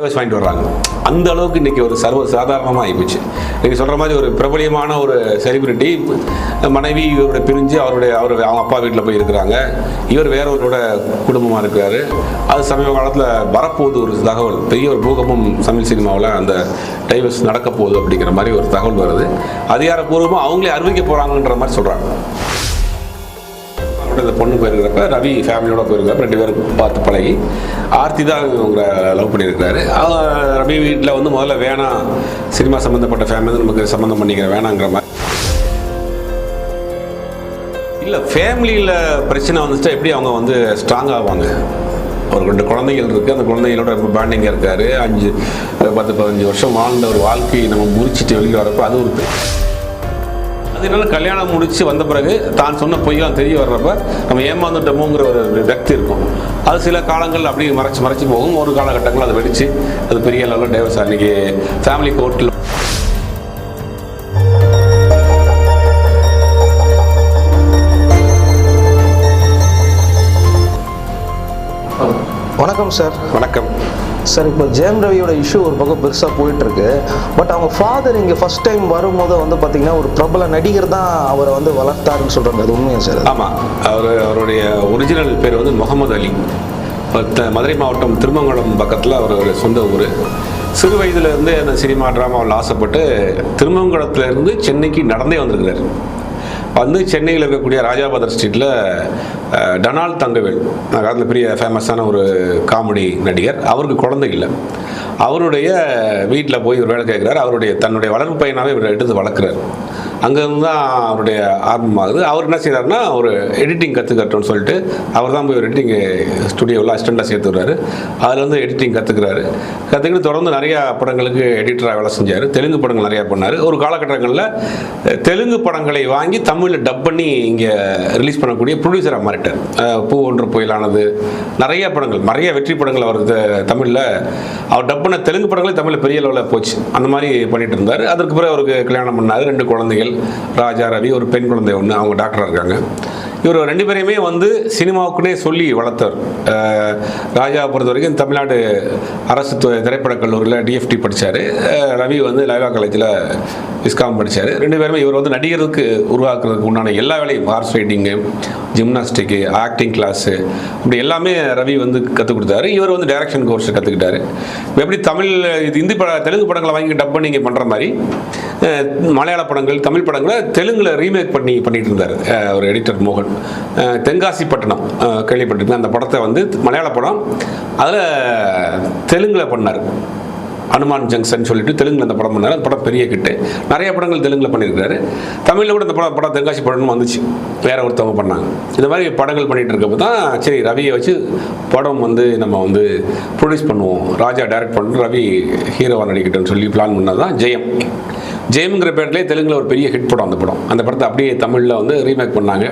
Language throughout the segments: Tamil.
டைவர்ஸ் வாங்கிட்டு வர்றாங்க. அந்த அளவுக்கு இன்றைக்கி ஒரு சர்வ சாதாரணமாக ஆகிப்போச்சு நீங்கள் சொல்கிற மாதிரி ஒரு பிரபலியமான ஒரு செலிபிரிட்டி மனைவி இவரோட பிரிஞ்சு அவருடைய அவர் அவங்க அப்பா வீட்டில் போய் இருக்கிறாங்க. இவர் வேறவரோட குடும்பமாக இருக்கிறாரு. அது சமீப காலத்தில் வரப்போகுது ஒரு தகவல். பெரிய ஒரு பூகம்பம் தமிழ் சினிமாவில் அந்த டைவர்ஸ் நடக்க போகுது அப்படிங்கிற மாதிரி ஒரு தகவல் வருது. அதிகாரப்பூர்வமாக அவங்களே அறிவிக்க போகிறாங்கன்ற மாதிரி சொல்கிறாங்க அந்த பொண்ணு போயிருக்கிறப்ப ரவி ஃபேமிலியோட போயிருக்கிறப்ப ரெண்டு பேரும் பார்த்து பழகி ஆர்த்தி தான் இவங்க லவ் பண்ணியிருக்காரு ரவி வீட்டில் வந்து முதல்ல வேணாம் சினிமா சம்மந்தப்பட்ட ஃபேமிலி வந்து நமக்கு சம்மந்தம் பண்ணிக்கிற வேணாங்கிற மாதிரி. இல்லை ஃபேமிலியில் பிரச்சனை வந்துச்சுட்டா எப்படி அவங்க வந்து ஸ்ட்ராங் ஆவாங்க? ஒரு ரெண்டு குழந்தைகள் இருக்குது அந்த குழந்தைகளோட ரொம்ப பாண்டிங்காக இருக்காரு. அஞ்சு பத்து பதினஞ்சு வருஷம் வாழ்ந்த ஒரு வாழ்க்கையை நம்ம முறிச்சிட்டு வெளியில் வரப்போ அது ஒரு பார்த்தீங்கன்னா கல்யாணம் முடிச்சு வந்த பிறகு தான் சொன்ன பொய்யெல்லாம் தெரிய வர்றப்ப நம்ம ஏமாந்துட்டோமோங்கிற ஒரு விரக்தி இருக்கும். அது சில காலங்கள் அப்படியே மறைச்சு மறைச்சு போகும். ஒரு காலகட்டங்கள் அதை வெடிச்சு அது பெரிய லெவலில் டைவர்ஸ் அன்னைக்கு ஃபேமிலி கோர்ட்டில் வணக்கம் சார் வணக்கம். சார் இப்போ ஜெயம் ரவியோட இஷ்யூ ஒரு பக்கம் பெருசாக போயிட்டு இருக்கு பட் அவங்க ஃபாதர் இங்கே ஃபர்ஸ்ட் டைம் வரும்போது வந்து பார்த்தீங்கன்னா ஒரு பிரபல நடிகர் தான் அவரை வந்து வளர்த்தாருன்னு சொல்கிறாங்க அது உண்மையா சார் ஆமாம் அவர் அவருடைய ஒரிஜினல் பேர் வந்து முகமது அலி. அவர் மதுரை மாவட்டம் திருமங்கலம் பக்கத்தில் அவருடைய சொந்த ஊர். சிறு வயதிலிருந்தே அந்த சினிமா ட்ராமாவில் ஆசைப்பட்டு திருமங்கலத்திலேருந்து சென்னைக்கு நடந்தே வந்திருக்கிறார். வந்து சென்னையில் இருக்கக்கூடிய ராஜாபாதர் ஸ்ட்ரீட்டில் டனால் தங்கவேல் அந்த பெரிய ஃபேமஸான ஒரு காமெடி நடிகர். அவருக்கு குழந்தை இல்லை. அவருடைய வீட்டில் போய் ஒரு வேலை கேட்குறாரு அவருடைய தன்னுடைய வளர்ப்பு பையனாகவே இவர் எடுத்து வளர்க்குறாரு. அங்கேருந்து தான் அவருடைய ஆரம்பமாகுது அவர் என்ன செய்கிறாருன்னா ஒரு எடிட்டிங் கற்றுக்கட்டோன்னு சொல்லிட்டு அவர் தான் போய் ஒரு எடிட்டிங் ஸ்டுடியோவில் அசிஸ்டண்ட்டாக சேர்த்து விடுறாரு. அதில் வந்து எடிட்டிங் கற்றுக்கிறாரு கற்றுக்கிட்டு தொடர்ந்து நிறையா படங்களுக்கு எடிட்டராக வேலை செஞ்சார். தெலுங்கு படங்கள் நிறையா பண்ணார். ஒரு காலகட்டங்களில் தெலுங்கு படங்களை வாங்கி தமிழில் டப் பண்ணி இங்கே ரிலீஸ் பண்ணக்கூடிய ப்ரொடியூசராக மாறிட்டார். பூ ஒன்று புயலானது நிறைய படங்கள் நிறைய வெற்றி படங்கள் அவர் தமிழில் அவர் டப் பண்ண தெலுங்கு படங்களே தமிழில் பெரிய லெவலில் போச்சு. அந்த மாதிரி பண்ணிட்டு இருந்தார். அதற்கு பிறகு அவருக்கு கல்யாணம் பண்ணார். ரெண்டு குழந்தைகள். ராஜா ரவி ஒரு பெண் குழந்தை ஒன்று அவங்க டாக்டராக இருக்காங்க. இவர் ரெண்டு பேரையுமே வந்து சினிமாவுக்குனே சொல்லி வளர்த்தவர் ராஜாவை ராஜா பொறுத்த வரைக்கும் தமிழ்நாடு அரசு திரைப்படக் கல்லூரியில் டிஎஃப்டி படித்தார் ரவி வந்து லைவா காலேஜில் விஸ்காம் படித்தார் ரெண்டு பேருமே இவர் வந்து நடிகருக்கு உருவாக்குறதுக்கு உண்டான எல்லா வேலையும் horse riding gymnastic acting class இப்படி எல்லாமே ரவி வந்து கற்றுக் கொடுத்தாரு. இவர் வந்து டைரக்ஷன் கோர்ஸ் கற்றுக்கிட்டாரு எப்படி தமிழ் இது இந்தி பட தெலுங்கு படங்களை வாங்கி டப் பண்ணி இங்கே பண்ணுற மாதிரி மலையாள படங்கள் தமிழ் படங்களை தெலுங்கில் ரீமேக் பண்ணி பண்ணிட்டு இருந்தார் ஒரு எடிட்டர் மோகன். தென்காசி பட்டணம் கேள்விப்பட்டிருந்தேன் அந்த படத்தை வந்து மலையாள படம் அதில் தெலுங்கில் பண்ணார். அனுமான் ஜங்ஷன் சொல்லிட்டு தெலுங்குல அந்த படம் பண்ணார். அந்த படம் பெரிய கிட்டு நிறைய படங்கள் தெலுங்குல பண்ணியிருக்காரு. தமிழில் கூட இந்த படம் படம் தென்காசி படம்னு வந்துச்சு. வேற ஒருத்தவங்க பண்ணாங்க. இந்த மாதிரி படங்கள் பண்ணிட்டு இருக்கப்போ தான் சரி ரவியை வச்சு படம் வந்து நம்ம வந்து ப்ரொடியூஸ் பண்ணுவோம். ராஜா டைரக்ட் பண்ணிட்டு ரவி ஹீரோவாக நடிக்கட்டும்னு சொல்லி பிளான் பண்ணது தான் ஜெயம். ஜெயம்ங்கிற பேர்லேயே தெலுங்குல ஒரு பெரிய ஹிட் படம் அந்த படம். அந்த படத்தை அப்படியே தமிழில் வந்து ரீமேக் பண்ணாங்க.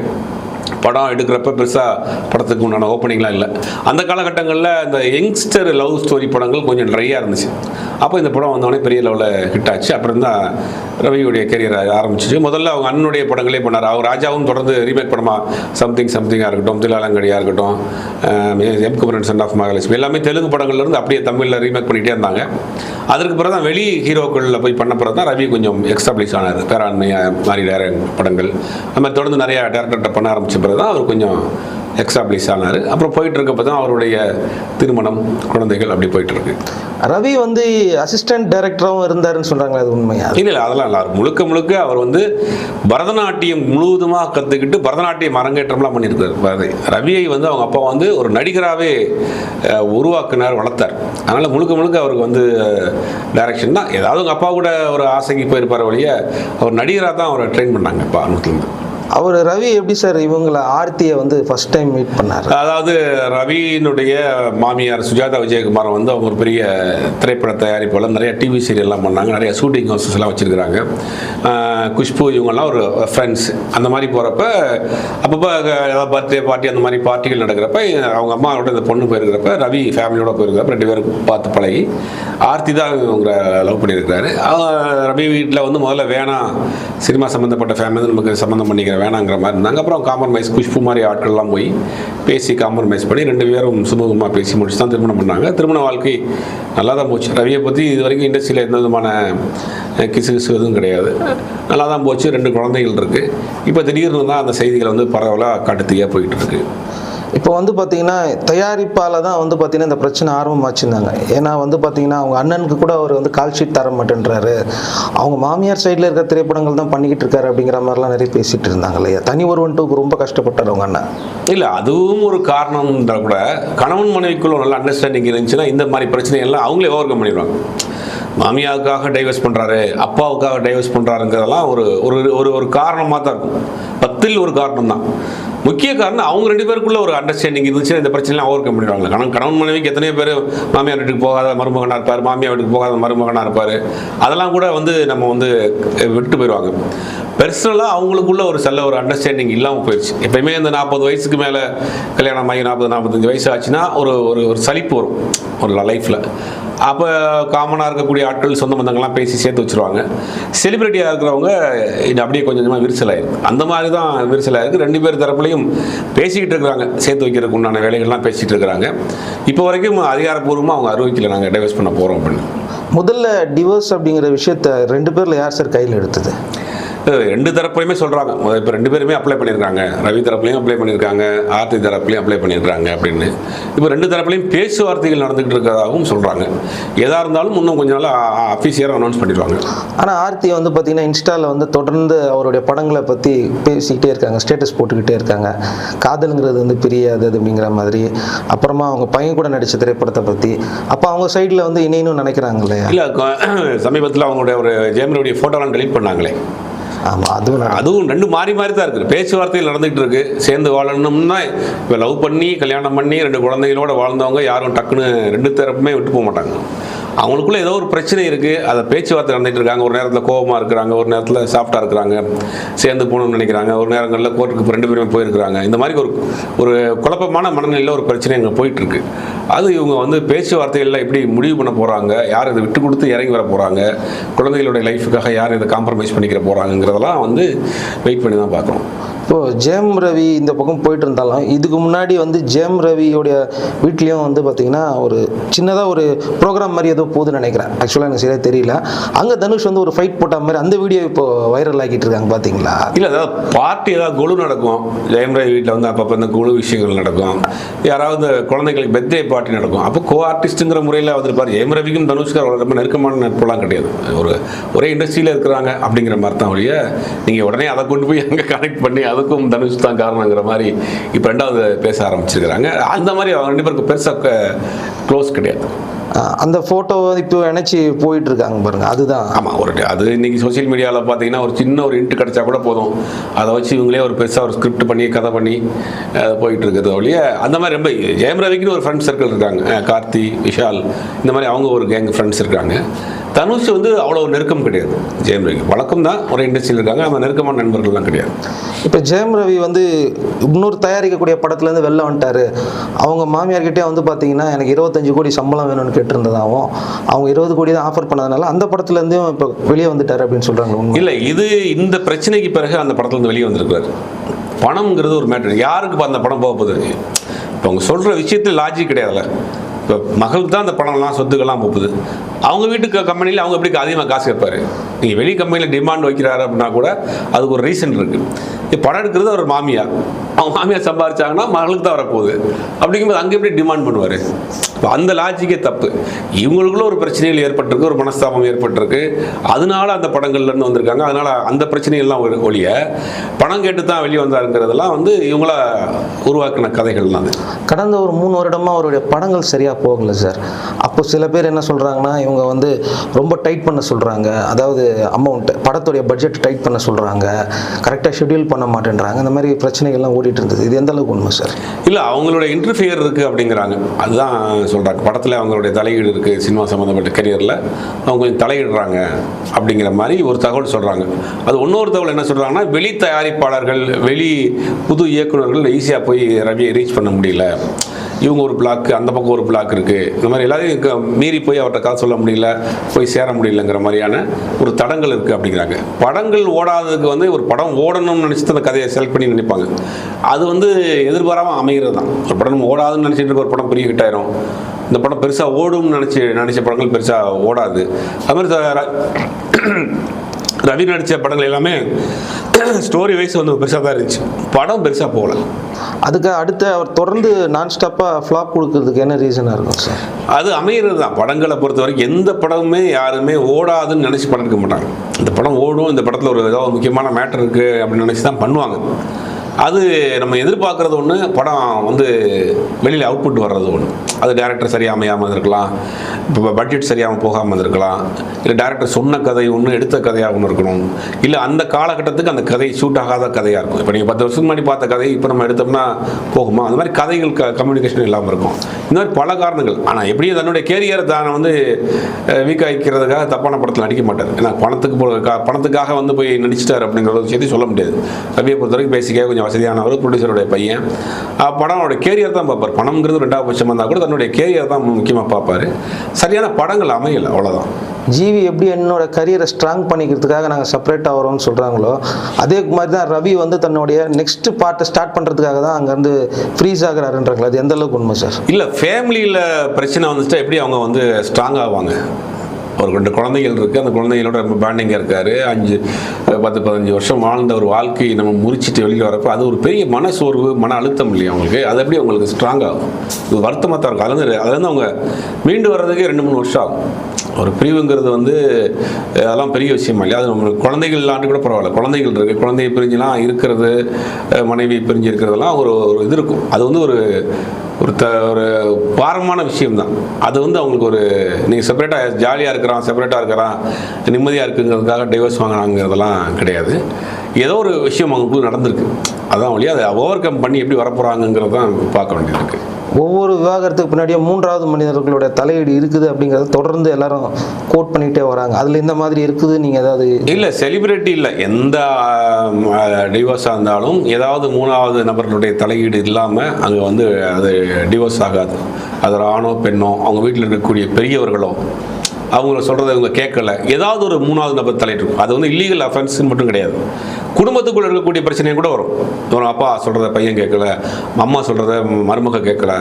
படம் எடுக்கிறப்ப பெருசாக படத்துக்கு உண்டான ஓப்பனிங்லாம் இல்லை. அந்த காலகட்டங்களில் இந்த யங்ஸ்டர் லவ் ஸ்டோரி படங்கள் கொஞ்சம் ட்ரையாக இருந்துச்சு. அப்போ இந்த படம் வந்தோடனே பெரிய லெவலில் ஹிட் ஆச்சு. அப்புறம் தான் ரவியுடைய கெரியர் ஆரம்பிச்சிச்சு. முதல்ல அவங்க அண்ணனுடைய படங்களே பண்ணார். அவர் ராஜாவும் தொடர்ந்து ரீமேக் படமாக சம்திங் சம்திங்காக இருக்கட்டும் தில்லாலங்கடியாக இருக்கட்டும் M Kumaran son of Mahalakshmi எல்லாமே தெலுங்கு படங்கள்லேருந்து அப்படியே தமிழில் ரீமேக் பண்ணிகிட்டே இருந்தாங்க. அதற்கு பிறகு தான் வெளி ஹீரோக்களில் போய் பண்ண பிறகு தான் ரவி கொஞ்சம் எக்ஸ்டாப்ளிஷ் ஆனார். பேராண்மையாக மாதிரி டேரக்ட் படங்கள். அந்த மாதிரி தொடர்ந்து நிறையா டேரக்டர்கிட்ட பண்ண ஆரம்பித்த பிறகு தான் அவர் கொஞ்சம் எக்ஸ்டாப்ளிஷ் ஆனார். அப்புறம் போயிட்டு இருக்கப்போ தான் அவருடைய திருமணம் குழந்தைகள் அப்படி போயிட்டு இருக்கு ரவி வந்து அசிஸ்டன்ட் டைரக்டராகவும் இருந்தாருன்னு சொல்கிறாங்களே அது உண்மையா? இல்லை இல்லை அதெல்லாம் இல்லை. முழுக்க முழுக்க அவர் வந்து பரதநாட்டியம் முழுவதுமாக கற்றுக்கிட்டு பரதநாட்டியம் அரங்கேற்றம்லாம் பண்ணியிருக்காரு. ரவியை வந்து அவங்க அப்பா வந்து ஒரு நடிகராகவே உருவாக்குனார் வளர்த்தார். அதனால் முழுக்க முழுக்க அவருக்கு வந்து டைரக்ஷன் தான். ஏதாவது அவங்க அப்பா கூட ஒரு ஆசைக்கு போயிருப்பார் வழிய அவர் நடிகராக தான் அவரை ட்ரெயின் பண்ணாங்க அப்பா அனுத்துலேருந்து அவர் ரவி எப்படி சார் இவங்களை ஆர்த்தியை வந்து ஃபர்ஸ்ட் டைம் மீட் பண்ணார்? அதாவது ரவியினுடைய மாமியார் சுஜாதா விஜயகுமார் வந்து அவங்க ஒரு பெரிய திரைப்பட தயாரிப்பாளர் நிறைய டிவி சீரியல்லாம் பண்ணாங்க நிறைய ஷூட்டிங் ஹவுசஸ் எல்லாம் வச்சிருக்கிறாங்க. குஷ்பு இவங்கெல்லாம் ஒரு ஃப்ரெண்ட்ஸ் அந்த மாதிரி போகிறப்ப அப்பப்போ ஏதாவது பர்த்டே பார்ட்டி அந்த மாதிரி பார்ட்டிகள் நடக்கிறப்ப அவங்க அம்மாவோட இந்த பொண்ணு போயிருக்கிறப்ப ரவி ஃபேமிலியோட போயிருக்கிறப்ப ரெண்டு பேரும் பார்த்து பழகி ஆர்த்தி தான் இவங்க லவ் பண்ணியிருக்கிறாரு. ரவி வீட்டில் வந்து முதல்ல வேணாம் சினிமா சம்மந்தப்பட்ட ஃபேமிலி நமக்கு சம்மந்தம் பண்ணிக்கிற வேணாங்கிற மாதிரி இருந்தாங்க. அப்புறம் காம்ப்ரமைஸ் குஷ்பு மாதிரி ஆட்கள்லாம் போய் பேசி காம்ப்ரமைஸ் பண்ணி ரெண்டு பேரும் சுமூகமாக பேசி முடிச்சு தான் திருமணம் பண்ணாங்க. திருமண வாழ்க்கை நல்லா தான் போச்சு. ரவியை பற்றி இது வரைக்கும் இண்டஸ்ட்ரியில் எந்த விதமான கிசு கிசு எதுவும் கிடையாது. நல்லா தான் போச்சு. ரெண்டு குழந்தைகள் இருக்குது இப்போ திடீர்னு தான் அந்த செய்திகளை வந்து பரவலாக காட்டுத்தீயாக போயிட்டுருக்கு இப்போ வந்து பார்த்தீங்கன்னா தயாரிப்பால் தான் வந்து பார்த்தீங்கன்னா இந்த பிரச்சனை ஆரம்பமாச்சுருந்தாங்க ஏன்னா வந்து பார்த்தீங்கன்னா அவங்க அண்ணனுக்கு கூட அவர் வந்து கால் ஷீட் தர மாட்டேன்றாரு. அவங்க மாமியார் சைடில் இருக்கிற திரைப்படங்கள் தான் பண்ணிக்கிட்டு இருக்காரு அப்படிங்கிற மாதிரிலாம் நிறைய பேசிகிட்டு இருந்தாங்க இல்லையா? தனி ஒருவன் டூக்கு ரொம்ப கஷ்டப்பட்டார் அவங்க அண்ணன். இல்லை அதுவும் ஒரு காரணம் கூட கணவன் மனைவிக்குள்ள நல்ல அண்டர்ஸ்டாண்டிங் இருந்துச்சுன்னா இந்த மாதிரி பிரச்சனைகள்லாம் அவங்களே ஓவர் கம் பண்ணிடுவாங்க. மாமியாவுக்காக டைவர்ஸ் பண்ணுறாரு அப்பாவுக்காக டைவர்ஸ் பண்ணுறாருங்கிறதெல்லாம் ஒரு ஒரு ஒரு ஒரு காரணமாக தான் இருக்கும். பத்தில் ஒரு காரணம் தான் முக்கிய காரணம் அவங்க ரெண்டு பேருக்குள்ள ஒரு அண்டர்ஸ்டாண்டிங் இருந்துச்சுன்னா இந்த பிரச்சனைலாம் ஓவர் கம் பண்ணிடுவாங்க. கணவன் கணவன் மனைவிக்கு எத்தனையோ பேர் மாமியார் வீட்டுக்கு போகாத மருமகனாக இருப்பார் மாமியார் வீட்டுக்கு போகாத மருமகனாக இருப்பார். அதெல்லாம் கூட வந்து நம்ம வந்து விட்டு போயிடுவாங்க. பர்சனலாக அவங்களுக்குள்ள ஒரு செல்ல ஒரு அண்டர்ஸ்டாண்டிங் இல்லாமல் போயிடுச்சு. எப்பயுமே இந்த நாற்பது வயசுக்கு மேலே கல்யாணம் ஆகி நாற்பது நாற்பத்தஞ்சு வயசு ஆச்சுன்னா ஒரு ஒரு ஒரு சலிப்பு வரும். ஒரு லைஃப்பில் அப்போ காமனாக இருக்கக்கூடிய ஆட்கள் சொந்த பந்தங்கள்லாம் பேசி சேர்த்து வச்சுருவாங்க. செலிபிரிட்டியாக இருக்கிறவங்க இது அப்படியே கொஞ்சம் கொஞ்சமாக விரிசலாயிருக்கு அந்த மாதிரி தான் விரிசலாயிருக்கு ரெண்டு பேர் தரப்புலையும் பேசிக்கிட்டு இருக்கிறாங்க. சேர்த்து வைக்கிறதுக்கு உண்டான வேலைகள்லாம் பேசிகிட்டு இருக்கிறாங்க. இப்போ வரைக்கும் அதிகாரப்பூர்வமாக அவங்க அறிவிக்கல நாங்கள் டைவர்ஸ் பண்ண போகிறோம் அப்படின்னு. முதல்ல டிவோர்ஸ் அப்படிங்கிற விஷயத்த ரெண்டு பேரில் யார் சார் கையில் எடுத்தது? ரெண்டு தரப்புலையுமே சொல்கிறாங்க இப்போ ரெண்டு பேருமே அப்ளை பண்ணியிருக்காங்க. ரவி தரப்புலையும் அப்ளை பண்ணியிருக்காங்க. ஆர்த்தி தரப்புலையும் அப்ளை பண்ணியிருக்காங்க அப்படின்னு. இப்போ ரெண்டு தரப்புலையும் பேச்சுவார்த்தைகள் நடந்துக்கிட்டு இருக்கிறதாகவும் சொல்கிறாங்க எதாக இருந்தாலும் இன்னும் கொஞ்ச நாள் அஃபீஷியராக அனௌன்ஸ் பண்ணிடுவாங்க. ஆனால் ஆர்த்தி வந்து பார்த்தீங்கன்னா இன்ஸ்டாவில் வந்து தொடர்ந்து அவருடைய படங்களை பற்றி பேசிக்கிட்டே இருக்காங்க. ஸ்டேட்டஸ் போட்டுக்கிட்டே இருக்காங்க. காதலுங்கிறது வந்து பிரியாது அப்படிங்கிற மாதிரி. அப்புறமா அவங்க பையன் கூட நடித்த திரைப்படத்தை பற்றி அப்போ அவங்க சைடில் வந்து இணையணும்னு நினைக்கிறாங்க இல்லையா? இல்லை சமீபத்தில் அவங்களுடைய ஒரு ஜெயமனுடைய ஃபோட்டோலாம் டெலீட் பண்ணாங்களே. ஆமாம் அதுவும் அதுவும் ரெண்டு மாறி மாறி தான் இருக்குது. பேச்சுவார்த்தையில் நடந்துகிட்டு இருக்கு சேர்ந்து வாழணும்னா இப்போ லவ் பண்ணி கல்யாணம் பண்ணி ரெண்டு குழந்தைகளோட வாழ்ந்தவங்க யாரும் டக்குன்னு ரெண்டு தரப்புமே விட்டு போக மாட்டாங்க. அவங்களுக்குள்ள ஏதோ ஒரு பிரச்சனை இருக்குது அதை பேச்சுவார்த்தை நடந்துட்டு இருக்காங்க. ஒரு நேரத்தில் கோபமாக இருக்கிறாங்க. ஒரு நேரத்தில் சாஃப்டாக இருக்கிறாங்க. சேர்ந்து போகணும்னு நினைக்கிறாங்க. ஒரு நேரங்களில் கோர்ட்டுக்கு ரெண்டு பேருமே போயிருக்கிறாங்க. இந்த மாதிரி ஒரு ஒரு குழப்பமான மனநிலையில் ஒரு பிரச்சனை அங்கே போயிட்டு இருக்கு. அது இவங்க வந்து பேச்சுவார்த்தைகளில் எப்படி முடிவு பண்ண போகிறாங்க யார் இதை விட்டு கொடுத்து இறங்கி வர போகிறாங்க குழந்தைகளுடைய லைஃபுக்காக யார் இதை காம்ப்ரமைஸ் பண்ணிக்கிற போகிறாங்கிறதெல்லாம் வந்து வெயிட் பண்ணி தான் பார்க்குறோம் இப்போ ஜெயம் ரவி இந்த பக்கம் போயிட்டு இருந்தாலும் இதுக்கு முன்னாடி வந்து ஜெயம் ரவியோடைய வீட்லேயும் வந்து பார்த்தீங்கன்னா ஒரு சின்னதாக ஒரு ப்ரோக்ராம் மாதிரி ஏதோ போகுதுன்னு நினைக்கிறேன். ஆக்சுவலாக எனக்கு சரியாக தெரியல. அங்கே தனுஷ் வந்து ஒரு ஃபைட் போட்ட மாதிரி அந்த வீடியோ இப்போ வைரல் ஆக்கிட்டு இருக்காங்க பார்த்தீங்களா இல்லை அதாவது பார்ட்டி ஏதாவது குழு நடக்கும். ஜெயம் ரவி வீட்டில் வந்து அப்பப்போ இந்த குழு விஷயங்கள் நடக்கும். யாராவது குழந்தைகளுக்கு பர்த்டே பார்ட்டி நடக்கும். அப்போ கோ ஆர்டிஸ்ட்டுங்கிற முறையில் வந்திருப்பார். ஜெயம் ரவிக்கும் தனுஷ்கார் அவ்வளோ ரொம்ப நெருக்கமான நட்பெல்லாம் கிடையாது. ஒரு ஒரே இண்டஸ்ட்ரியில் இருக்கிறாங்க அப்படிங்கிற மாதிரி தான் ஒழிய நீங்கள் உடனே அதை கொண்டு போய் அங்கே கனெக்ட் பண்ணி அதுக்கும் தனுஷ் தான் காரணங்கிற மாதிரி இப்போ ரெண்டாவது பேச ஆரம்பிச்சிருக்கிறாங்க. அந்த மாதிரி அவங்க ரெண்டு பேருக்கு பெருசாக க்ளோஸ் கிடையாது. அந்த ஃபோட்டோ இப்போ இணைச்சி போயிட்டு இருக்காங்க பாருங்க அதுதான். ஆமாம் ஒரு அது இன்னைக்கு சோஷியல் மீடியாவில் பார்த்தீங்கன்னா ஒரு சின்ன ஒரு இன்ட் கிடைச்சா கூட போதும். அதை வச்சு இவங்களே ஒரு பெருசாக ஒரு ஸ்கிரிப்ட் பண்ணி கதை பண்ணி போயிட்டு இருக்குது ஒழிய அந்த மாதிரி ரொம்ப ஜெயம் ரவிக்குன்னு ஒரு ஃப்ரெண்ட்ஸ் சர்க்கிள் இருக்காங்க. கார்த்தி விஷால் இந்த மாதிரி அவங்க ஒரு கேங் ஃப்ரெண்ட்ஸ் இருக்காங்க. தனுஷ் வந்து அவ்வளோ நெருக்கம் கிடையாது ஜெயம் ரவி. வழக்கம் தான் ஒரு இண்டஸ்ட்ரியில் இருக்காங்க அந்த நெருக்கமான நண்பர்கள்லாம் கிடையாது. இப்போ ஜெயம் ரவி வந்து இன்னொரு தயாரிக்கக்கூடிய படத்துலேருந்து வெளில வந்துட்டாரு. அவங்க மாமியார்கிட்டே வந்து பார்த்தீங்கன்னா எனக்கு இருபத்தஞ்சு கோடி சம்பளம் வேணும்னு கேட்டிருந்ததாகவும் அவங்க இருபது கோடி தான் ஆஃபர் பண்ணதுனால அந்த படத்துலேருந்தும் இப்போ வெளியே வந்துட்டாரு அப்படின்னு சொல்கிறாங்க இல்லை இது இந்த பிரச்சனைக்கு பிறகு அந்த படத்துலேருந்து வெளியே வந்திருக்காரு பணம்ங்கிறது ஒரு மேட்டர் யாருக்கு அந்த படம் போக போகுது? இப்போ அவங்க சொல்கிற விஷயத்தில் லாஜிக் கிடையாதுல்ல. இப்போ மகளுக்கு தான் அந்த பணம்லாம் சொத்துக்கெல்லாம் போகுது. அவங்க வீட்டுக்கு கம்பெனியில் அவங்க எப்படி அதிகமாக காசு கேட்பார்? நீங்கள் வெளி கம்பெனியில் டிமாண்ட் வைக்கிறாரு அப்படின்னா கூட அதுக்கு ஒரு ரீசன் இருக்குது இப்போ படம் எடுக்கிறது ஒரு மாமியார். அவங்க மாமியார் சம்பாதிச்சாங்கன்னா மகளுக்கு தான் வரப்போகுது. அப்படிங்கும்போது அங்கே எப்படி டிமாண்ட் பண்ணுவார்? இப்போ அந்த லாஜிக்கே தப்பு. இவங்களுக்குள்ள ஒரு பிரச்சனைகள் ஏற்பட்டிருக்கு ஒரு மனஸ்தாபம் ஏற்பட்டிருக்கு. அதனால அந்த படங்கள்லேருந்து வந்திருக்காங்க. அதனால அந்த பிரச்சனைகள்லாம் ஒரு ஒழிய பணம் கேட்டு தான் வெளியே வந்தாருங்கிறதெல்லாம் வந்து இவங்கள உருவாக்கின கதைகள் தான் கடந்த ஒரு மூணு வருடமாக அவருடைய படங்கள் சரியாக போகல சார். அப்போ சில பேர் என்ன சொல்கிறாங்கன்னா இவங்க வந்து ரொம்ப டைட் பண்ண சொல்கிறாங்க அதாவது அமௌண்ட் படத்துடைய பட்ஜெட் டைட் பண்ண சொல்கிறாங்க கரெக்டாக ஷெட்யூல் பண்ண மாட்டேன்றாங்க. இந்த மாதிரி பிரச்சனைகள்லாம் ஓடிட்டு இருந்தது. இது எந்த அளவுக்கு உண்மை சார்? இல்லை அவங்களோட இன்டர்ஃபியர் இருக்குது அப்படிங்கிறாங்க. அதுதான் சொல்கிறாங்க படத்தில் அவங்களுடைய தலையீடு இருக்குது சினிமா சம்மந்தப்பட்ட கரியரில் அவங்க கொஞ்சம் தலையிடுறாங்க அப்படிங்கிற மாதிரி ஒரு தகவல் சொல்கிறாங்க அது இன்னொரு தகவல் என்ன சொல்கிறாங்கன்னா வெளி தயாரிப்பாளர்கள் வெளி புது இயக்குநர்கள் ஈஸியாக போய் ரவியை ரீச் பண்ண முடியல. இவங்க ஒரு பிளாக் அந்த பக்கம் ஒரு பிளாக் இருக்குது இந்த மாதிரி எல்லாத்தையும் க- மீறி போய் அவர்கிட்ட காசு சொல்ல முடியல போய் சேர முடியலங்கிற மாதிரியான ஒரு தடங்கள் இருக்குது அப்படிங்கிறாங்க. படங்கள் ஓடாததுக்கு வந்து ஒரு படம் ஓடணும்னு நினச்சிட்டு அந்த கதையை செலக்ட் பண்ணி நினைப்பாங்க. அது வந்து எதிர்பாராமல் அமைகிறது தான் ஒரு படம் ஓடாதுன்னு நினச்சிட்டு இருக்க ஒரு படம் பெரிய ஹிட் ஆயிரும். இந்த படம் பெருசாக ஓடும்னு நினச்சி நினச்ச படங்கள் பெருசாக ஓடாது. அது மாதிரி ரவி நடித்த படங்கள் எல்லாமே ஸ்டோரி வைஸ் வந்து பெருசாக தான் இருந்துச்சு. படம் பெருசாக போகல. அதுக்கு அடுத்து அவர் தொடர்ந்து நான் ஸ்டாப்பாக ஃப்ளாப் கொடுக்கறதுக்கு என்ன ரீசனாக இருக்கும் சார் அது அமைகிறது தான். படங்களை பொறுத்த வரைக்கும் எந்த படமுமே யாருமே ஓடாதுன்னு நினச்சி படம் எடுக்க மாட்டாங்க. இந்த படம் ஓடும் இந்த படத்தில் ஒரு ஏதாவது முக்கியமான மேட்டர் இருக்குது அப்படின்னு நினச்சி தான் பண்ணுவாங்க. அது நம்ம எதிர்பார்க்குறது ஒன்று படம் வந்து வெளியில் அவுட்புட் வர்றது ஒன்று அது டேரக்டர் சரியாக அமையாமல் இருக்கலாம் இப்போ பட்ஜெட் சரியாமல் போகாமல் இருக்கலாம் இல்லை டேரக்டர் சொன்ன கதை ஒன்று எடுத்த கதையாக ஒன்று இருக்கணும். இல்லை அந்த காலகட்டத்துக்கு அந்த கதை சூட் ஆகாத கதையாக இருக்கும். இப்போ நீங்கள் பத்து வருஷத்துக்கு முன்னாடி பார்த்த கதை இப்போ நம்ம எடுத்தோம்னா போகுமா? அந்த மாதிரி கதைகள் க கம்யூனிகேஷன் இல்லாமல் இருக்கும். இந்த மாதிரி பல காரணங்கள். ஆனால் எப்படியும் தன்னுடைய கேரியர் தானே வந்து வீக் ஆகிக்கிறதுக்காக தப்பான படத்தில் நடிக்க மாட்டார். ஏன்னா பணத்துக்கு போ- பணத்துக்காக வந்து போய் நடிச்சிட்டார் அப்படிங்கிற ஒரு விஷயத்தையும் சொல்ல முடியாது. ரவியை பொறுத்த வரைக்கும் பேசிக்காக கொஞ்சம் வசதியானவர் ப்ரொடியூசருடைய பையன். படம் அவருடைய கேரியர் தான் பார்ப்பார். பணம்ங்கிறது ரெண்டாவது பட்சமாக இருந்தால் கூட தன்னுடைய கேரியர் தான் முக்கியமாக பார்ப்பார். சரியான படங்கள் அமையலை அவ்வளோதான் ஜிவி எப்படி என்னோட கரியரை ஸ்ட்ராங் பண்ணிக்கிறதுக்காக நாங்கள் செப்பரேட்டாக வரோம்னு சொல்கிறாங்களோ அதே மாதிரி தான் ரவி வந்து தன்னுடைய நெக்ஸ்ட் பார்ட்டை ஸ்டார்ட் பண்ணுறதுக்காக தான் அங்கேருந்து ஃப்ரீஸ் ஆகுறாருன்றாங்களா? அது எந்த அளவுக்கு உண்மை சார் இல்லை ஃபேமிலியில் பிரச்சனை வந்துச்சுட்டா எப்படி அவங்க வந்து ஸ்ட்ராங் ஆவாங்க? ஒரு ரெண்டு குழந்தைகள் இருக்குது அந்த குழந்தைகளோட ரொம்ப பேண்டிங்காக இருக்காரு. அஞ்சு பத்து பதினஞ்சு வருஷம் வாழ்ந்த ஒரு வாழ்க்கையை நம்ம முறிச்சிட்டு வெளியில் வரப்போ அது ஒரு பெரிய மன சோர்வு மன அழுத்தம் இல்லையா அவங்களுக்கு? அது எப்படி அவங்களுக்கு ஸ்ட்ராங் ஆகும்? இது வருத்தமாக தான் இருக்கும். அதுலேருந்து அதுலேருந்து அவங்க மீண்டு வர்றதுக்கே ரெண்டு மூணு வருஷம் ஆகும். ஒரு பிரிவுங்கிறது வந்து அதெல்லாம் பெரிய விஷயமா இல்லையா? அது நம்ம குழந்தைகள் இல்லாண்டு கூட பரவாயில்ல. குழந்தைகள் இருக்குது குழந்தையை பிரிஞ்சுலாம் இருக்கிறது மனைவி பிரிஞ்சு இருக்கிறதெல்லாம் ஒரு ஒரு இது இருக்கும். அது வந்து ஒரு ஒரு த ஒரு பாரமான விஷயம்தான். அது வந்து அவங்களுக்கு ஒரு நீங்கள் செப்பரேட்டாக ஜாலியாக இருக்கிறான் செப்பரேட்டாக இருக்கிறான் நிம்மதியாக இருக்குங்கிறதுக்காக டைவர்ஸ் வாங்கினாங்கிறதெல்லாம் கிடையாது. ஏதோ ஒரு விஷயம் அவங்களுக்குள்ள நடந்திருக்கு. அதான் வழியாக அதை ஓவர் கம் பண்ணி எப்படி வரப்போகிறாங்கங்கிறது தான் பார்க்க வேண்டியது இருக்குது ஒவ்வொரு விவாகரத்துக்கு பின்னாடியே மூன்றாவது மனிதர்களுடைய தலையீடு இருக்குது அப்படிங்கிறத தொடர்ந்து எல்லாரும் கோட் பண்ணிகிட்டே வராங்க. அதில் இந்த மாதிரி இருக்குது? நீங்கள் ஏதாவது இல்லை செலிபிரிட்டி இல்லை. எந்த டிவோர்ஸாக இருந்தாலும் ஏதாவது மூணாவது நபர்களுடைய தலையீடு இல்லாமல் அங்கே வந்து அது டிவோர்ஸ் ஆகாது. அது ஆணோ பெண்ணோ அவங்க வீட்டில் இருக்கக்கூடிய பெரியவர்களோ அவங்க சொல்கிறத இவங்க கேட்கல. ஏதாவது ஒரு மூணாவது நபர் தலையிட்டு இருக்கும் அது வந்து இல்லீகல் அஃபென்ஸ்னு மட்டும் கிடையாது. குடும்பத்துக்குள்ளே இருக்கக்கூடிய பிரச்சனையும் கூட வரும். ஒரு அப்பா சொல்கிறத பையன் கேட்கல அம்மா சொல்கிறத மருமக கேட்கல.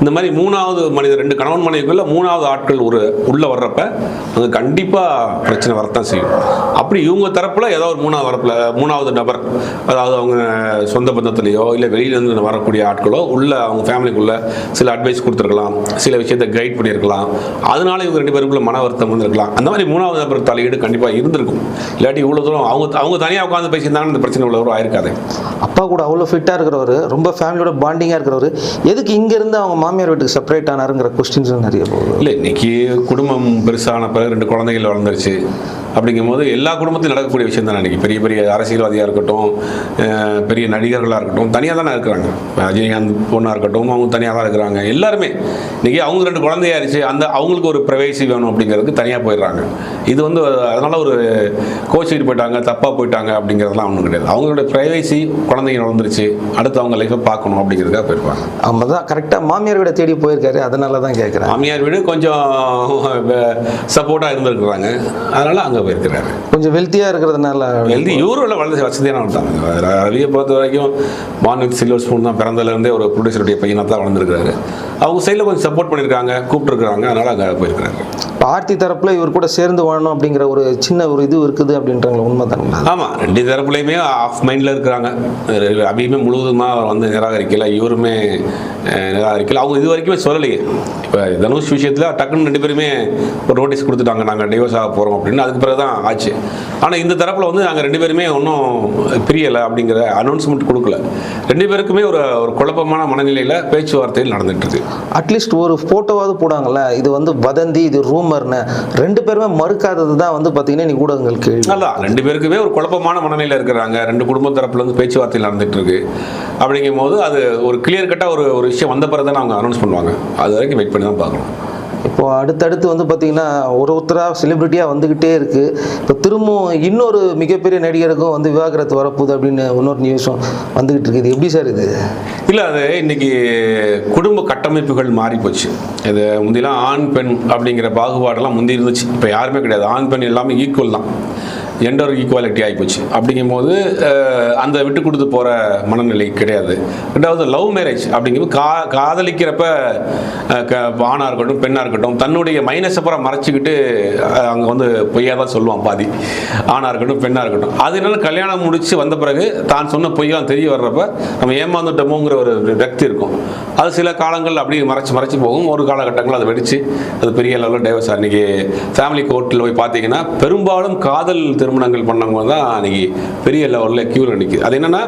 இந்த மாதிரி மூணாவது மனிதர் ரெண்டு கணவன் மனைவிக்குள்ளே மூணாவது ஆட்கள் ஒரு உள்ளே வர்றப்ப அங்கே கண்டிப்பாக பிரச்சனை வரத்தான் செய்யும். அப்படி இவங்க தரப்பில் ஏதோ ஒரு மூணாவது வரப்பில் மூணாவது நபர் அதாவது அவங்க சொந்த பந்தத்துலேயோ இல்லை வெளியிலேருந்து வரக்கூடிய ஆட்களோ உள்ள அவங்க ஃபேமிலிக்குள்ளே சில அட்வைஸ் கொடுத்துருக்கலாம் சில விஷயத்தை கைட் பண்ணியிருக்கலாம். அதனால இவங்க ரெண்டு பேருக்குள்ள மன வருத்தம் வந்திருக்கலாம் அந்த மாதிரி மூணாவது நபர் தலையீடு கண்டிப்பாக இருந்திருக்கும். இல்லாட்டி இவ்வளோ தூரம் அவங்க அவங்க தனியாக உட்காந்து பேசியிருந்தாங்கன்னா இந்த பிரச்சனை இவ்வளோ தூரம் ஆயிருக்காது. அப்பா கூட அவ்வளோ ஃபிட்டாக இருக்கிறவர் ரொம்ப ஃபேமிலியோட பாண்டிங்காக இருக்கிறவர் எதுக்கு இங்கேருந்து அவங்க மாமியார் வீட்டுக்கு செப்பரேட் ஆனாருங்கிற கொஸ்டின்ஸும் நிறைய போகுது. இல்லை இன்னைக்கு குடும்பம் பெருசான பிறகு ரெண்டு குழந்தைகள் வளர்ந்துருச்சு. அப்படிங்கும்போது எல்லா குடும்பத்திலும் நடக்கக்கூடிய விஷயம் தான் இன்னைக்கு. பெரிய பெரிய அரசியல்வாதியாக இருக்கட்டும் பெரிய நடிகர்களாக இருக்கட்டும் தனியாக தானே இருக்கிறாங்க. ரஜினிகாந்த் பொண்ணாக இருக்கட்டும் அவங்க தனியாக தான் இருக்கிறாங்க. எல்லாருமே இன்னைக்கு அவங்க ரெண்டு குழந்தையாயிருச்சு அந்த அவங்களுக்கு ஒரு ப்ரைவேசி வேணும் அப்படிங்கிறதுக்கு தனியாக போயிடுறாங்க. இது வந்து அதனால ஒரு கோச்சிட்டு போயிட்டாங்க தப்பாக போயிட்டாங்க அப்படிங்கிறதெல்லாம் ஒன்றும் கிடையாது. அவங்களுடைய ப்ரைவேசி குழந்தைங்க வளர்ந்துருச்சு அடுத்து அவங்க லைஃப்பை பார்க்கணும் அப்படிங்கிறதுக்காக போயிருப்பாங்க. அவங்க தான் கரெக்டாக மாமியார் வீட தேடி போயிருக்காரு அதனால தான் கேட்குறேன் மாமியார் வீடு கொஞ்சம் சப்போர்ட்டாக இருந்திருக்கிறாங்க. அதனால அங்கே போயிருக்கிறாரு கொஞ்சம் வெல்த்தியாக இருக்கிறதுனால எழுதி யூரோவில் வளர்ந்து வசதியானவன் தான். ரவியை பொறுத்த வரைக்கும் மார்னிங் சில்வர் ஸ்பூன் தான் பிறந்ததுலேருந்தே ஒரு ப்ரொடியூசருடைய பையனாக தான் வளர்ந்துருக்காரு அவங்க சைடில் கொஞ்சம் சப்போர்ட் பண்ணியிருக்காங்க கூப்பிட்டுருக்காங்க அதனால் அங்கே போயிருக்கிறாரு இப்போ ஆர்த்தி தரப்புல இவர் கூட சேர்ந்து வாழணும் அப்படிங்கிற ஒரு சின்ன ஒரு இது இருக்குது அப்படின்றாங்களா? உண்மை தானுங்களா ஆமாம் ரெண்டு தரப்புலையுமே ஆஃப் மைண்டில் இருக்கிறாங்க. அபியுமே முழுவதுமாக அவர் வந்து நிராகரிக்கல இவருமே நிராகரிக்கல. அவங்க இது வரைக்குமே சொல்லலையே. இப்போ தனுஷ் விஷயத்தில் டக்குன்னு ரெண்டு பேருமே ஒரு நோட்டீஸ் கொடுத்துட்டாங்க நாங்கள் டிவோர்ஸ் ஆக போகிறோம் அப்படின்னு. அதுக்கு பிறகு தான் ஆச்சு. ஆனால் இந்த தரப்பில் வந்து நாங்கள் ரெண்டு பேருமே ஒன்றும் பிரியலை அப்படிங்கிற அனௌன்ஸ்மெண்ட் கொடுக்கல. ரெண்டு பேருக்குமே ஒரு ஒரு குழப்பமான மனநிலையில் பேச்சுவார்த்தைகள் நடந்துட்டு இருக்கு அட்லீஸ்ட் ஒரு ஃபோட்டோவாவது போடாங்கல்ல இது வந்து வதந்தி இது ரூமர்னு ரெண்டு பேருமே மறுக்காதது தான் வந்து பார்த்தீங்கன்னா நீ ஊடகங்கள் கேள்வி. அதான் ரெண்டு பேருக்குமே ஒரு குழப்பமான மனநிலையில் இருக்கிறாங்க. ரெண்டு குடும்ப தரப்புல இருந்து பேச்சுவார்த்தை நடந்துட்டு இருக்கு அப்படிங்கும் போது அது ஒரு கிளியர் கட்டாக ஒரு ஒரு விஷயம் வந்த பிறகு தான் அவங்க அனௌன்ஸ் பண்ணுவாங்க. அது வரைக்கும் வெயிட் பண்ணி தான் பார்க்கணும். இப்போ அடுத்தடுத்து வந்து பார்த்தீங்கன்னா ஒரு ஒருத்தராக செலிபிரிட்டியாக வந்துக்கிட்டே இருக்கு. இப்போ திரும்பவும் இன்னொரு மிகப்பெரிய நடிகருக்கும் வந்து விவாகரத்து வரப்போகுது அப்படின்னு இன்னொரு நியூஸும் வந்துகிட்டு இருக்குது. எப்படி சார் இது? இல்லை அது இன்னைக்கு குடும்ப கட்டமைப்புகள் மாறி போச்சு. இது முந்திலாம் ஆண் பெண் அப்படிங்கிற பாகுபாடெல்லாம் முந்தி இருந்துச்சு இப்போ யாருமே கிடையாது. ஆண் பெண் எல்லாமே ஈக்குவல் தான். ஜெண்டர் ஈக்குவாலிட்டி ஆகிப்போச்சு அப்படிங்கும்போது போது அந்த விட்டு கொடுத்து போகிற மனநிலை கிடையாது. ரெண்டாவது லவ் மேரேஜ் அப்படிங்கும்போது கா காதலிக்கிறப்ப க ஆணாக இருக்கட்டும் பெண்ணாக இருக்கட்டும் தன்னுடைய மைனஸை பூரா மறைச்சிக்கிட்டு அங்கே வந்து பொய்யாக தான் சொல்லுவான் பாதி. ஆணாக இருக்கட்டும் பெண்ணாக இருக்கட்டும். அது கல்யாணம் முடித்து வந்த பிறகு தான் சொன்ன பொய்யெல்லாம் தெரிய வர்றப்ப நம்ம ஏமாந்துட்டோமோங்கிற ஒரு விரக்தி இருக்கும். அது சில காலங்கள் அப்படியே மறைச்சி மறைச்சி போகும். ஒரு காலகட்டங்கள் அதை வெடித்து அது பெரிய லெவலில் டைவர்ஸ் அன்றைக்கி ஃபேமிலி கோர்ட்டில் போய் பார்த்தீங்கன்னா பெரும்பாலும் காதல் திருமணங்கள் பண்ணவங்க தான் அன்னைக்கு பெரிய லெவலில் க்யூவில் நிற்கிது அது என்னன்னா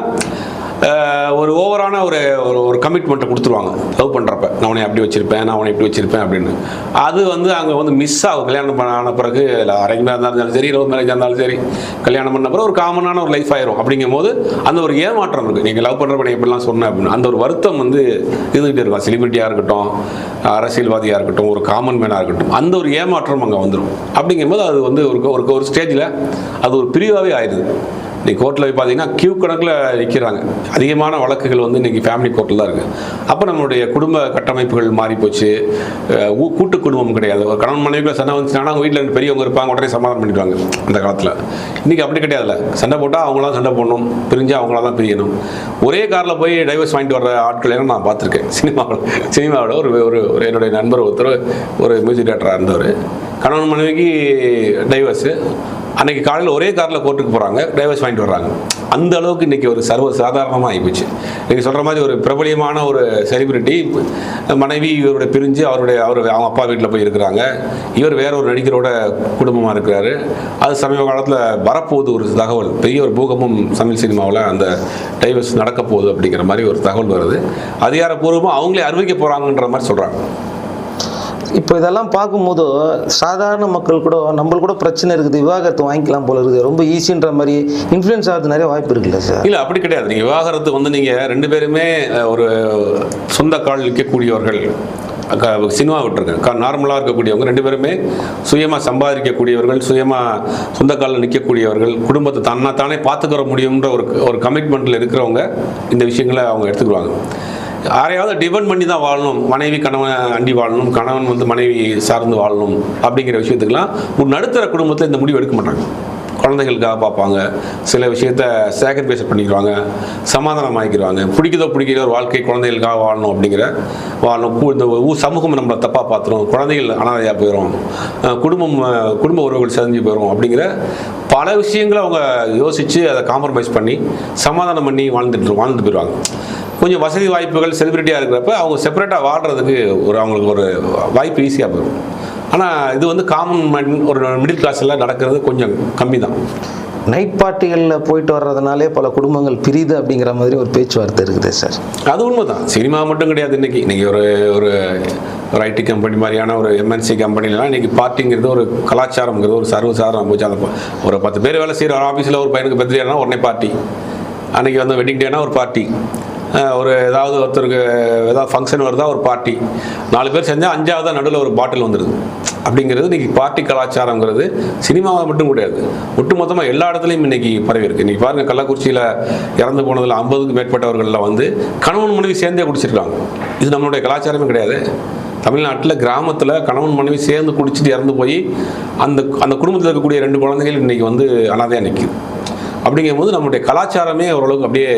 ஒரு ஓவரான ஒரு ஒரு ஒரு கமிட்மெண்ட்டை கொடுத்துருவாங்க. லவ் பண்ணுற நான் உன்னை அப்படி வச்சிருப்பேன் நான் உன்னை இப்படி வச்சிருப்பேன் அப்படின்னு. அது வந்து அங்கே வந்து மிஸ் ஆகும். கல்யாணம் பண்ண ஆன பிறகு அரேஞ்ச் மேரேஜ் இருந்தாலும் சரி லவ் மேரேஜ் இருந்தாலும் சரி கல்யாணம் பண்ண பிறகு ஒரு காமனான ஒரு லைஃப் ஆயிரும். அப்படிங்கும் போது அந்த ஒரு ஏமாற்றம் இருக்குது நீங்கள் லவ் பண்ணுறப்ப நீ எப்படிலாம் சொன்னேன் அப்படின்னு அந்த ஒரு வருத்தம் வந்து இருந்துகிட்டே இருக்கும். செலிபிரிட்டியாக இருக்கட்டும் அரசியல்வாதியாக இருக்கட்டும் ஒரு காமன் மேனாக இருக்கட்டும் அந்த ஒரு ஏமாற்றம் அங்கே வந்துடும் அப்படிங்கும்போது அது வந்து ஒரு ஒரு ஒரு ஸ்டேஜில் அது ஒரு பிரிவாகவே ஆயிடுது. இன்றைக்கி கோர்ட்டில் போய் பார்த்தீங்கன்னா கியூ கணக்கில் நிற்கிறாங்க அதிகமான வழக்குகள் வந்து இன்றைக்கி ஃபேமிலி கோர்ட்டில் தான் இருக்குது அப்போ நம்மளுடைய குடும்ப கட்டமைப்புகள் மாறி போச்சு. கூட்டு குடும்பம் கிடையாது. ஒரு கணவன் மனைவிக்குள்ள சண்டை வந்துச்சுன்னா அவங்க வீட்டில் ரெண்டு பெரியவங்க இருப்பாங்க உடனே சமாதானம் பண்ணிடுவாங்க அந்த காலத்தில். இன்றைக்கி அப்படி கிடையாதுல்ல. சண்டை போட்டால் அவங்களாம் சண்டை போடணும். பிரிஞ்சு அவங்களா தான் பிரியணும். ஒரே காரில் போய் டைவர்ஸ் வாங்கிட்டு வர ஆட்கள் எல்லாம் நான் பார்த்துருக்கேன். சினிமாவில் சினிமாவில் ஒரு ஒரு ஒரு என்னுடைய நண்பர் ஒருத்தர் ஒரு மியூசிக் டேரக்டராக இருந்தவர். கணவன் மனைவிக்கு டைவர்ஸு அன்னைக்கு காலையில் ஒரே காரில் கோர்ட்டுக்கு போகிறாங்க டைவர்ஸ் வாங்கிட்டு வர்றாங்க. அந்த அளவுக்கு இன்றைக்கி ஒரு சர்வ சாதாரணமாக ஆகிப்போச்சு நீங்கள் சொல்கிற மாதிரி ஒரு பிரபலியமான ஒரு செலிபிரிட்டி மனைவி இவருடைய பிரிஞ்சு அவருடைய அவர் அவங்க அப்பா வீட்டில் போய் இருக்கிறாங்க. இவர் வேற ஒரு நடிகரோட குடும்பமாக இருக்கிறாரு. அது சமீப காலத்தில் வரப்போகுது ஒரு தகவல். பெரிய ஒரு பூகம்பம் தமிழ் சினிமாவில் அந்த டைவர்ஸ் நடக்க போகுது அப்படிங்கிற மாதிரி ஒரு தகவல் வருது. அதிகாரப்பூர்வமாக அவங்களே அறிவிக்க போகிறாங்கன்ற மாதிரி சொல்கிறாங்க இப்போ இதெல்லாம் பார்க்கும்போது சாதாரண மக்கள் கூட நம்மளுக்கு கூட பிரச்சனை இருக்குது விவாகரத்து வாங்கிக்கலாம் போல இருக்குது. ரொம்ப ஈஸின்ற மாதிரி இன்ஃப்ளூயன்ஸ் ஆகிறது நிறைய வாய்ப்பு இருக்குல்ல சார்? இல்லை அப்படி கிடையாது. நீங்கள் விவாகரத்து வந்து நீங்கள் ரெண்டு பேருமே ஒரு சொந்த கால் நிற்கக்கூடியவர்கள் சினிமா விட்டுருங்க நார்மலாக இருக்கக்கூடியவங்க ரெண்டு பேருமே சுயமாக சம்பாதிக்கக்கூடியவர்கள் சுயமாக சொந்த காலில் நிற்கக்கூடியவர்கள் குடும்பத்தை தன்னா தானே பார்த்துக்கிற முடியுன்ற ஒரு ஒரு கமிட்மெண்ட்டில் இருக்கிறவங்க இந்த விஷயங்களை அவங்க எடுத்துக்குவாங்க. யாரையாவது டிபெண்ட் பண்ணி தான் வாழணும். மனைவி கணவன் அண்டி வாழணும். கணவன் வந்து மனைவி சார்ந்து வாழணும் அப்படிங்கிற விஷயத்துக்கெல்லாம் ஒரு நடுத்தர குடும்பத்தில் இந்த முடிவு எடுக்க மாட்டாங்க. குழந்தைகளுக்காக பார்ப்பாங்க. சில விஷயத்த சாக்ரிஃபைஸ் பண்ணிக்கிறாங்க. சமாதானம் ஆகிக்கிறாங்க பிடிக்குதோ பிடிக்கிறதோ ஒரு வாழ்க்கை குழந்தைகளுக்காக வாழணும் அப்படிங்கிற வாழணும். இந்த ஊர் சமூகம் நம்மளை தப்பாக பார்த்துரும். குழந்தைகள் அனாதையாக போயிடும் குடும்பம் குடும்ப உறவுகள் செஞ்சு போயிடும் அப்படிங்கிற பல விஷயங்களை அவங்க யோசித்து அதை காம்ப்ரமைஸ் பண்ணி சமாதானம் பண்ணி வாழ்ந்துட்டு வாழ்ந்துட்டு போயிடுவாங்க. கொஞ்சம் வசதி வாய்ப்புகள் செலிபிரிட்டியாக இருக்கிறப்ப அவங்க செப்பரேட்டாக வாழ்கிறதுக்கு ஒரு அவங்களுக்கு ஒரு வாய்ப்பு ஈஸியாக போயிடும். ஆனால் இது வந்து காமன் மேன் ஒரு மிடில் கிளாஸில் நடக்கிறது கொஞ்சம் கம்மி தான் நைட் பார்ட்டிகளில் போயிட்டு வர்றதுனாலே பல குடும்பங்கள் பிரியுது அப்படிங்கிற மாதிரி ஒரு பேச்சுவார்த்தை இருக்குது சார். அது உண்மைதான். சினிமா மட்டும் கிடையாது இன்னைக்கு. இன்னைக்கு ஒரு ஒரு ஒரு ஐடி கம்பெனி மாதிரியான ஒரு எம்என்சி கம்பெனிலாம் இன்னைக்கு பார்ட்டிங்கிறது ஒரு கலாச்சாரம்ங்கிறது ஒரு சர்வசாதாரணம் போச்சு. அந்த ஒரு பத்து பேர் வேலை செய்கிற ஆஃபீஸில் ஒரு பையனுக்கு பர்த்டேனா உடனே பார்ட்டி அன்னைக்கு வந்து வெட்டிங் டேனா ஒரு பார்ட்டி ஒரு ஏதாவது ஒருத்தருக்கு ஏதாவது ஃபங்க்ஷன் வருதா ஒரு பார்ட்டி நாலு பேர் செஞ்சால் அஞ்சாவது நடுவில் ஒரு பாட்டில் வந்துடுது அப்படிங்கிறது இன்னைக்கு பார்ட்டி கலாச்சாரங்கிறது சினிமாவை மட்டும் கிடையாது ஒட்டுமொத்தமாக எல்லா இடத்துலையும் இன்னைக்கு பரவி இருக்குது இன்றைக்கி பாருங்கள் கள்ளக்குறிச்சியில் இறந்து போனதில் ஐம்பதுக்கு மேற்பட்டவர்களில் வந்து கணவன் மனைவி சேர்ந்தே குடிச்சிருக்காங்க. இது நம்மளுடைய கலாச்சாரமே கிடையாது. தமிழ்நாட்டில் கிராமத்தில் கணவன் மனைவி சேர்ந்து குடிச்சிட்டு இறந்து போய் அந்த அந்த குடும்பத்தில் இருக்கக்கூடிய ரெண்டு குழந்தைகள் இன்னைக்கு வந்து அனாதையாக நிற்கிது அப்படிங்கும்போது நம்முடைய கலாச்சாரமே ஓரளவுக்கு அப்படியே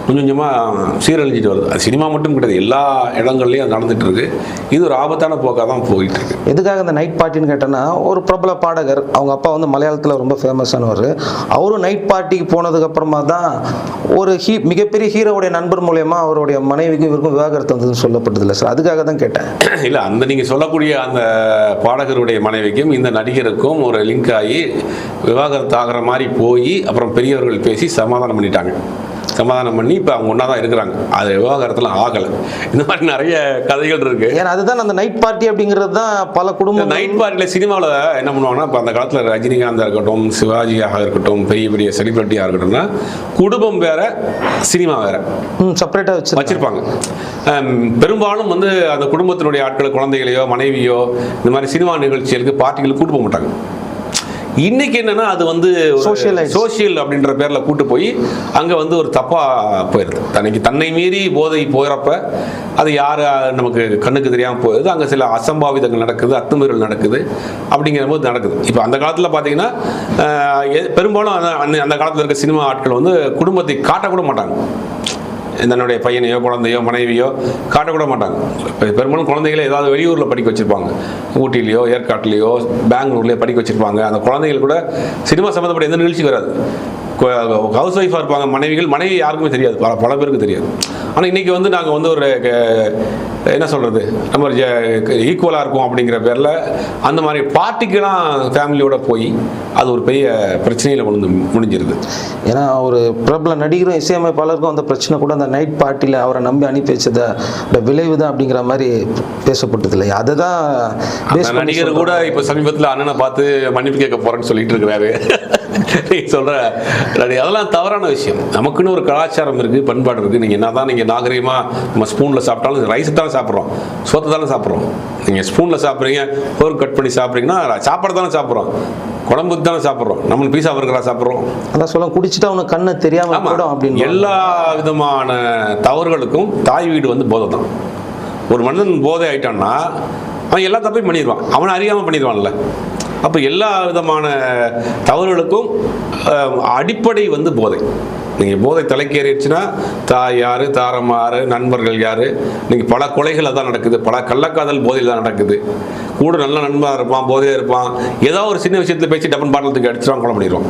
கொஞ்சம் கொஞ்சமாக சீரழிஞ்சிட்டு வருது. அது சினிமா மட்டும் கிடையாது எல்லா இடங்கள்லையும் அது நடந்துட்டு இருக்கு இது ஒரு ஆபத்தான போக்காக தான் போயிட்டு இருக்கு எதுக்காக இந்த நைட் பார்ட்டின்னு கேட்டேன்னா ஒரு பிரபல பாடகர் அவங்க அப்பா வந்து மலையாளத்தில் ரொம்ப ஃபேமஸானவர் அவரும் நைட் பார்ட்டிக்கு போனதுக்கு அப்புறமா தான் ஒரு ஹீ மிகப்பெரிய ஹீரோவுடைய நண்பர் மூலயமா அவருடைய மனைவிக்கும் இவருக்கும் விவாகரத்து வந்ததுன்னு சொல்லப்பட்டதில்ல சார். அதுக்காக தான் கேட்டேன். இல்லை அந்த நீங்கள் சொல்லக்கூடிய அந்த பாடகருடைய மனைவிக்கும் இந்த நடிகருக்கும் ஒரு லிங்க் ஆகி விவாகரத்து ஆகிற மாதிரி போய் அப்புறம் பெரியவர்கள் பேசி சமாதானம் பண்ணிட்டாங்க. சமாதானம் பண்ணி இப்போ அவங்க ஒன்றா தான் இருக்கிறாங்க. அது விவாகரத்துலாம் ஆகலை. இந்த மாதிரி நிறைய கதைகள் இருக்கு. ஏன்னா அதுதான் அந்த நைட் பார்ட்டி அப்படிங்கிறது தான் பல குடும்பம் நைட் பார்ட்டியில் சினிமாவில் என்ன பண்ணுவாங்கன்னா இப்போ அந்த காலத்தில் ரஜினிகாந்தாக இருக்கட்டும் சிவாஜியாக இருக்கட்டும் பெரிய பெரிய செலிபிரிட்டியாக இருக்கட்டும்னா குடும்பம் வேற சினிமா வேற. செப்பரேட்டாக வச்சு வச்சிருப்பாங்க. பெரும்பாலும் வந்து அந்த குடும்பத்தினுடைய ஆட்கள் குழந்தைகளையோ மனைவியோ இந்த மாதிரி சினிமா நிகழ்ச்சிகளுக்கு பார்ட்டிகளுக்கு கூட்டு போக மாட்டாங்க. இன்னைக்கு என்னன்னா அது வந்து Socialite. சோஷியல் அப்படின்ற பேர்ல கூட்டு போய் அங்க வந்து ஒரு தப்பா போயிருது. தன்னைக்கு தன்னை மீறி போதை போகிறப்ப அது யார் நமக்கு கண்ணுக்கு தெரியாம போகுது அங்க சில அசம்பாவிதங்கள் நடக்குது அத்துமீறல் நடக்குது அப்படிங்கிற போது நடக்குது. இப்போ அந்த காலத்துல எ- பெரும்பாலும் அந்த- அந்த- அந்த காலத்துல இருக்க சினிமா ஆட்கள் வந்து குடும்பத்தை காட்டக்கூட மாட்டாங்க. தன்னுடைய பையனையோ குழந்தையோ மனைவியோ காட்டக்கூட மாட்டாங்க. பெரும்பாலும் குழந்தைகளை ஏதாவது வெளியூரில் படிக்க வச்சிருப்பாங்க. ஊட்டிலேயோ ஏற்காட்டிலேயோ பெங்களூர்லேயோ படிக்க வச்சிருப்பாங்க. அந்த குழந்தைகள் கூட சினிமா சம்மந்தப்பட்ட எந்த நிகழ்ச்சி வராது. ஹவுஸ் ஒய்ஃபாக இருப்பாங்க மனைவிகள் மனைவி யாருக்குமே தெரியாது. பல பல பேருக்கு தெரியாது. ஆனால் இன்னைக்கு வந்து நாங்கள் வந்து ஒரு என்ன சொல்கிறது நம்ம ஈக்குவலாக இருக்கும் அப்படிங்கிற பேரில் அந்த மாதிரி பார்ட்டிக்கெல்லாம் ஃபேமிலியோட போய் அது ஒரு பெரிய பிரச்சனையில் கொண்டு முடிஞ்சிருது. ஏன்னா ஒரு பிரபல நடிகரும் இசையமைப்பாளருக்கும் அந்த பிரச்சனை கூட அந்த நைட் பார்ட்டியில் அவரை நம்பி அனுப்பி வச்சத அந்த விளைவு தான் அப்படிங்கிற மாதிரி பேசப்பட்டது இல்லை அதை தான் நடிகர் கூட இப்ப சமீபத்துல அண்ணனை பார்த்து மன்னிப்பு கேட்க போறேன்னு சொல்லிட்டு இருக்கிறாரு. நீ சொல்ற நடி- அதெல்லாம் தவறான விஷயம். நமக்குன்னு ஒரு கலாச்சாரம் இருக்கு பண்பாடு இருக்கு. நீங்க என்னதான் நீங்க நாகரிகமா நம்ம ஸ்பூன்ல சாப்பிட்டாலும் ரைஸ் தானே சாப்பிட்றோம். சோத்தை தானே சாப்பிட்றோம். நீங்க ஸ்பூன்ல சாப்பிட்றீங்க போர் கட் பண்ணி சாப்பிட்றீங்கன்னா சாப்பாடு தானே சாப்பிட்றோம். குழம்புக்கு தானே சாப்பிட்றோம். நம்ம பீஸா பர்கரா சாப்பிட்றோம். அதான் சொல்ல குடிச்சிட்டு அவனுக்கு கண்ணு தெரியாம. போயிடும் அப்படின்னு எல்லா விதமான தவறுகளுக்கும் தாய் வீடு வந்து போதை தான். ஒரு மனிதன் போதை ஆயிட்டான்னா அவன் எல்லா தப்பையும் பண்ணிடுவான். அவனை அறியாம பண்ணிடுவான்ல. அப்போ எல்லா விதமான தவறுகளுக்கும் அடிப்படை வந்து போதை. நீங்கள் போதை தலைக்கேறிடுச்சுன்னா தாய் யார் தாரம் யார் நண்பர்கள் யார்? நீங்கள் பல கொலைகள் அதான் நடக்குது. பல கள்ளக்காதல் போதையில் தான் நடக்குது. கூட நல்ல நண்பனாக இருப்பான் போதையாக இருப்பான். ஏதாவது ஒரு சின்ன விஷயத்தில் பேசி டப்பன் பாட்டிலத்துக்கு அடிச்சிருவான் கொலை பண்ணிடுவான்.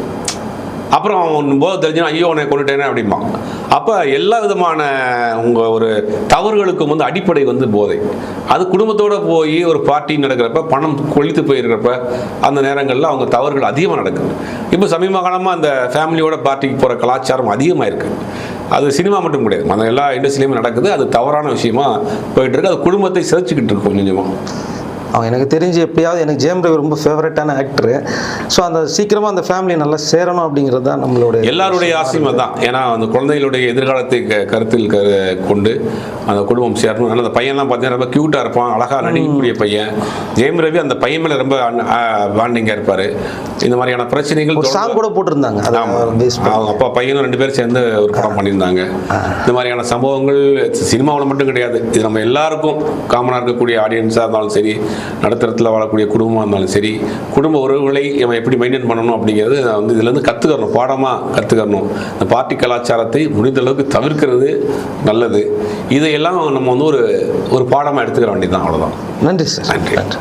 அப்புறம் அவன் போது தெரிஞ்சுன்னா ஐயோ உன்னை கொண்டுட்டேனே அப்படிம்பான். அப்போ எல்லா விதமான உங்கள் ஒரு தவறுகளுக்கும் வந்து அடிப்படை வந்து போதை. அது குடும்பத்தோடு போய் ஒரு பார்ட்டி நடக்கிறப்ப பணம் கொளித்து போயிருக்கிறப்ப அந்த நேரங்களில் அவங்க தவறுகள் அதிகமாக நடக்குது. இப்போ சமீப காலமாக அந்த ஃபேமிலியோட பார்ட்டிக்கு போகிற கலாச்சாரம் அதிகமாக இருக்குது அது சினிமா மட்டும் கிடையாது. அந்த எல்லா இண்டஸ்ட்ரியிலையுமே நடக்குது. அது தவறான விஷயமா போயிட்டு இருக்கு. அது குடும்பத்தை சிதைச்சிக்கிட்டு இருக்கு கொஞ்சம் கொஞ்சமாக அவன் எனக்கு தெரிஞ்சு எப்படியாவது எனக்கு ஜெயம் ரவி ரொம்ப ஃபேவரட்டான ஆக்டரு ஸோ அந்த சீக்கிரமாக அந்த ஃபேமிலி நல்லா சேரணும் அப்படிங்கிறது தான் நம்மளுடைய எல்லாருடைய ஆசையும் அதுதான் ஏன்னா அந்த குழந்தைகளுடைய எதிர்காலத்தை கருத்தில் கொண்டு அந்த குடும்பம் சேரணும். ஆனால் அந்த பையன்லாம் பார்த்தீங்கன்னா ரொம்ப க்யூட்டாக இருப்பான். அழகாக நடிக்கக்கூடிய பையன். ஜெயம் ரவி அந்த பையன் மேலே ரொம்ப பாண்டிங்காக இருப்பார். இந்த மாதிரியான பிரச்சனைகள் சாங் கூட போட்டிருந்தாங்க. அவங்க அப்பா பையனும் ரெண்டு பேரும் சேர்ந்து ஒரு படம் பண்ணியிருந்தாங்க. இந்த மாதிரியான சம்பவங்கள் சினிமாவில் மட்டும் கிடையாது. இது நம்ம எல்லாருக்கும் காமனாக இருக்கக்கூடிய ஆடியன்ஸாக இருந்தாலும் சரி நடுத்தரத்தில் வாழக்கூடிய குடும்பமாக இருந்தாலும் சரி குடும்ப உறவுகளை நம்ம எப்படி மெயின்டைன் பண்ணணும் அப்படிங்கிறது வந்து இதுலேருந்து கற்றுக்கறணும் பாடமாக கற்றுக்கறணும் இந்த பார்ட்டி கலாச்சாரத்தை முடிந்த அளவுக்கு தவிர்க்கிறது நல்லது. இதையெல்லாம் நம்ம வந்து ஒரு ஒரு பாடமாக எடுத்துக்கிற வேண்டியது தான் அவ்வளோதான் நன்றி சார் நன்றி. நன்றி.